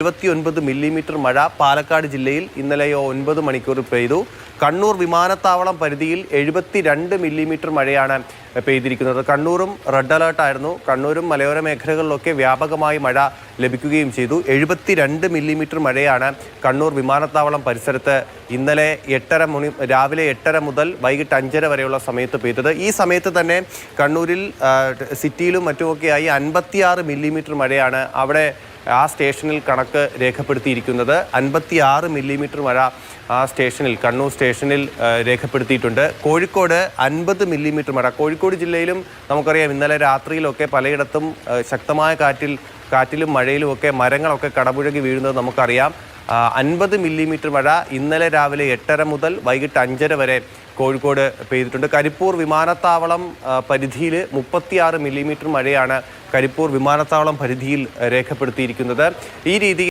ഇരുപത്തിയൊൻപത് മില്ലിമീറ്റർ മഴ പാലക്കാട് ജില്ലയിൽ ഇന്നലെയോ ഒൻപത് മണിക്കൂർ പെയ്തു. കണ്ണൂർ വിമാനത്താവളം പരിധിയിൽ എഴുപത്തിരണ്ട് മില്ലിമീറ്റർ മഴയാണ് പെയ്തിരിക്കുന്നത്. കണ്ണൂരും റെഡ് അലേർട്ടായിരുന്നു കണ്ണൂരും മലയോര മേഖലകളിലൊക്കെ വ്യാപകമായി മഴ ലഭിക്കുകയും ചെയ്തു. എഴുപത്തിരണ്ട് മില്ലിമീറ്റർ മഴയാണ് കണ്ണൂർ വിമാനത്താവളം പരിസരത്ത് ഇന്നലെ എട്ടര മണി രാവിലെ എട്ടര മുതൽ വൈകിട്ട് അഞ്ചര വരെയുള്ള സമയത്ത് പെയ്തത്. ഈ സമയത്ത് തന്നെ കണ്ണൂരിൽ സിറ്റിയിലും മറ്റുമൊക്കെയായി അൻപത്തിയാറ് മില്ലിമീറ്റർ മഴയാണ് അവിടെ ആ സ്റ്റേഷനിൽ കണക്ക് രേഖപ്പെടുത്തിയിരിക്കുന്നത് അൻപത്തി ആറ് മില്ലിമീറ്റർ മഴ ആ സ്റ്റേഷനിൽ കണ്ണൂർ സ്റ്റേഷനിൽ രേഖപ്പെടുത്തിയിട്ടുണ്ട്. കോഴിക്കോട് അൻപത് മില്ലിമീറ്റർ മഴ. കോഴിക്കോട് ജില്ലയിലും നമുക്കറിയാം ഇന്നലെ രാത്രിയിലൊക്കെ പലയിടത്തും ശക്തമായ കാറ്റിൽ കാറ്റിലും മഴയിലുമൊക്കെ മരങ്ങളൊക്കെ കടപുഴകി വീഴുന്നത് നമുക്കറിയാം. അൻപത് മില്ലിമീറ്റർ മഴ ഇന്നലെ രാവിലെ എട്ടര മുതൽ വൈകിട്ട് അഞ്ചര വരെ കോഴിക്കോട് പെയ്തിട്ടുണ്ട്. കരിപ്പൂർ വിമാനത്താവളം പരിധിയിൽ മുപ്പത്തിയാറ് മില്ലിമീറ്റർ മഴയാണ് കരിപ്പൂർ വിമാനത്താവളം പരിധിയിൽ രേഖപ്പെടുത്തിയിരിക്കുന്നത്. ഈ രീതിയിൽ